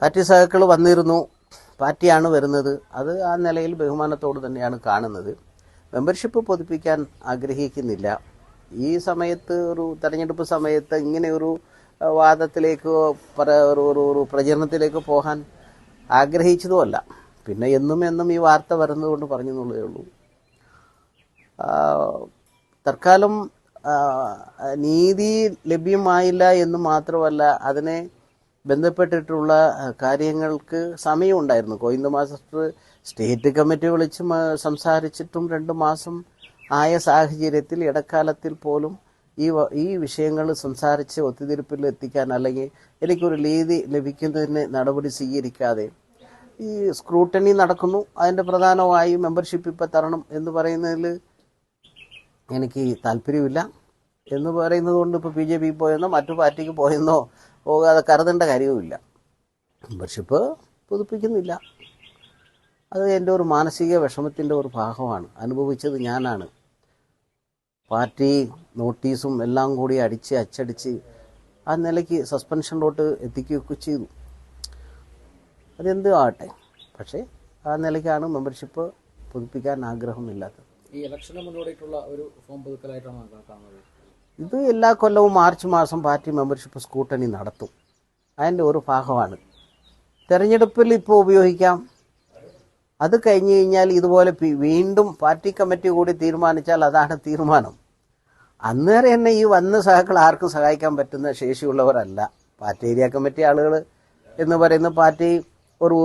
Party സഹാക്കൾ വന്നിരുന്നു. പാർട്ടിയാണ് വരുന്നത്. അത് ആ നിലയിൽ ബഹുമാനത്തോട് തന്നെയാണ് കാണുന്നത്. മെമ്പർഷിപ്പ് പൊതിപ്പിക്കാൻ ആഗ്രഹിക്കുന്നില്ല. ഈ സമയത്ത് ഒരു തെരഞ്ഞെടുപ്പ് സമയത്ത് ഇങ്ങനെ ഒരു വാദത്തിലേക്ക് ഒരു ഒരു ഒരു പോകാൻ ആഗ്രഹിച്ചതുമല്ല. പിന്നെ എന്നും എന്നും ഈ വാർത്ത വരുന്നതുകൊണ്ട് പറഞ്ഞു എന്നുള്ളതേ ഉള്ളൂ തൽക്കാലം നീതി ലഭ്യമായില്ല എന്ന് മാത്രമല്ല അതിനെ ബന്ധപ്പെട്ടിട്ടുള്ള കാര്യങ്ങൾക്ക് സമയമുണ്ടായിരുന്നു. കോയിന്ത് മാസ്റ്റർ സ്റ്റേറ്റ് കമ്മിറ്റി വിളിച്ച് സംസാരിച്ചിട്ടും രണ്ട് മാസം ആയ സാഹചര്യത്തിൽ ഇടക്കാലത്തിൽ പോലും ഈ ഈ വിഷയങ്ങൾ സംസാരിച്ച് ഒത്തുതീർപ്പിൽ എത്തിക്കാൻ അല്ലെങ്കിൽ എനിക്കൊരു ലീതി ലഭിക്കുന്നതിന് നടപടി സ്വീകരിക്കാതെ ഈ സ്ക്രൂട്ടണി നടക്കുന്നു. അതിന്റെ പ്രധാനമായി മെമ്പർഷിപ്പ് ഇപ്പം തരണം എന്ന് പറയുന്നതിൽ എനിക്ക് താല്പര്യമില്ല. എന്ന് പറയുന്നത് കൊണ്ട് ഇപ്പോൾ ബി ജെ പി പോയെന്നോ മറ്റു പാർട്ടിക്ക് പോയെന്നോ പോകാതെ കരുതേണ്ട കാര്യവുമില്ല. മെമ്പർഷിപ്പ് പുതുപ്പിക്കുന്നില്ല. അത് എന്റെ ഒരു മാനസിക വിഷമത്തിന്റെ ഒരു ഭാഗമാണ്. അനുഭവിച്ചത് ഞാനാണ്. പാർട്ടി നോട്ടീസും എല്ലാം കൂടി അടിച്ച് അച്ചടിച്ച് ആ നിലയ്ക്ക് സസ്പെൻഷനിലോട്ട് എത്തിക്കുകയൊക്കെ ചെയ്തു. അതെന്ത് ആവട്ടെ. പക്ഷേ ആ നിലയ്ക്കാണ് മെമ്പർഷിപ്പ് പുതുപ്പിക്കാൻ ആഗ്രഹമില്ലാത്തത്. ഈ ഇലക്ഷന് മുന്നോടിയിട്ടുള്ള ഒരു ഫോം പുതുക്കലായിട്ടാണ് കണക്കാക്കുന്നത് ഇത് എല്ലാ കൊല്ലവും മാർച്ച് മാസം പാർട്ടി മെമ്പർഷിപ്പ് സ്കൂട്ടണി നടത്തും. അതിന്റെ ഒരു ഭാഗമാണ്. തെരഞ്ഞെടുപ്പിൽ ഇപ്പോൾ ഉപയോഗിക്കാം. അത് കഴിഞ്ഞ് കഴിഞ്ഞാൽ ഇതുപോലെ വീണ്ടും പാർട്ടി കമ്മിറ്റി കൂടി തീരുമാനിച്ചാൽ അതാണ് തീരുമാനം. അന്നേരം തന്നെ ഈ വന്ന സഹാക്കൾ ആർക്കും സഹായിക്കാൻ പറ്റുന്ന ശേഷിയുള്ളവരല്ല. പാർട്ടി ഏരിയ കമ്മിറ്റി ആളുകൾ എന്ന് പറയുന്ന പാർട്ടി ഒരു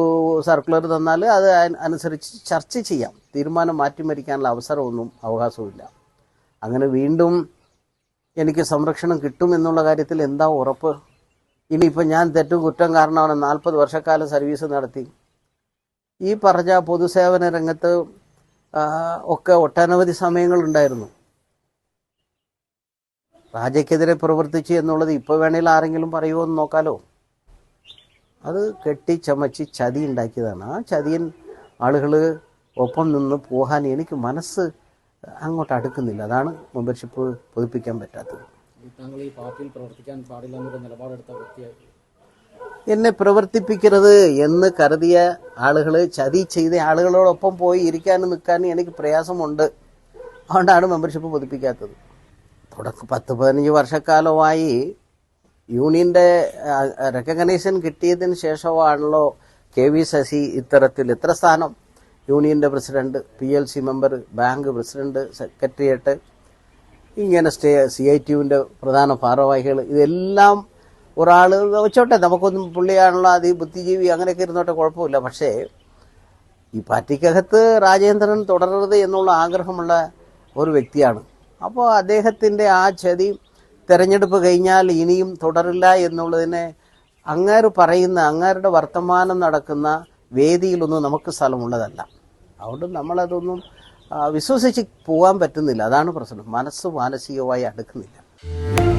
സർക്കുലർ തന്നാൽ അത് അനുസരിച്ച് ചർച്ച ചെയ്യാം. തീരുമാനം മാറ്റിമരിക്കാനുള്ള അവസരമൊന്നും അവകാശവുമില്ല. അങ്ങനെ വീണ്ടും എനിക്ക് സംരക്ഷണം കിട്ടും എന്നുള്ള കാര്യത്തിൽ എന്താ ഉറപ്പ്? ഇനിയിപ്പോൾ ഞാൻ തെറ്റും കുറ്റം കാരണമാണ് നാൽപ്പത് വർഷക്കാലം സർവീസ് നടത്തി. ഈ പറഞ്ഞ പൊതുസേവന രംഗത്ത് ഒക്കെ ഒട്ടനവധി സമയങ്ങളുണ്ടായിരുന്നു രാജയ്ക്കെതിരെ പ്രവർത്തിച്ച് എന്നുള്ളത് ഇപ്പോൾ വേണേൽ ആരെങ്കിലും പറയുമോ എന്ന് നോക്കാലോ? അത് കെട്ടി ചമച്ച് ചതി ഉണ്ടാക്കിയതാണ്. ആ ചതിയൻ ആളുകൾ ഒപ്പം നിന്ന് പോകാൻ എനിക്ക് മനസ്സ് അങ്ങോട്ട് അടുക്കുന്നില്ല അതാണ് മെമ്പർഷിപ്പ് പുതുപ്പിക്കാൻ പറ്റാത്തത്. ഈ താങ്കൾ ഈ പാർട്ടിയിൽ പ്രവർത്തിക്കാൻ പാടില്ല എന്നൊരു നിലപാടെടുത്ത വ്യക്തിയായി. എന്നെ പ്രവർത്തിപ്പിക്കരുത് എന്ന് കരുതിയ ആളുകൾ ചതി ചെയ്ത ആളുകളോടൊപ്പം പോയി ഇരിക്കാനും നിൽക്കാനും എനിക്ക് പ്രയാസമുണ്ട്. അതുകൊണ്ടാണ് മെമ്പർഷിപ്പ് പുതുപ്പിക്കാത്തത്. തുടക്കം പത്ത് പതിനഞ്ച് വർഷക്കാലമായി യൂണിയന്റെ റെക്കഗ്നേഷൻ കിട്ടിയതിന് ശേഷമാണല്ലോ കെ വി ശശി ഇത്തരത്തിൽ ഇത്ര സ്ഥാനം യൂണിയന്റെ president P L C member bank president secretariat ഇങ്ങനെ സ്റ്റേ സി ഐ ടിയുവിന്റെ പ്രധാന ഭാരവാഹികൾ. ഇതെല്ലാം ഒരാൾ വെച്ചോട്ടെ. നമുക്കൊന്നും പുള്ളിയാണല്ലോ അത് ബുദ്ധിജീവി അങ്ങനെയൊക്കെ ഇരുന്നോട്ടെ കുഴപ്പമില്ല. പക്ഷേ ഈ പാർട്ടിക്കകത്ത് രാജേന്ദ്രൻ തുടരരുത് എന്നുള്ള ആഗ്രഹമുള്ള ഒരു വ്യക്തിയാണ്. അപ്പോൾ അദ്ദേഹത്തിന്റെ ആ ചതി തെരഞ്ഞെടുപ്പ് കഴിഞ്ഞാൽ ഇനിയും തുടരില്ല എന്നുള്ളതിനെ അങ്ങേർ പറയുന്ന അങ്ങേരുടെ വർത്തമാനം നടക്കുന്ന വേദിയിലൊന്നും നമുക്ക് സ്ഥലമുള്ളതല്ല. അതുകൊണ്ട് നമ്മളതൊന്നും വിശ്വസിച്ച് പോകാൻ പറ്റുന്നില്ല. അതാണ് പ്രശ്നം. മനസ്സ് മാനസികമായി അടുക്കുന്നില്ല.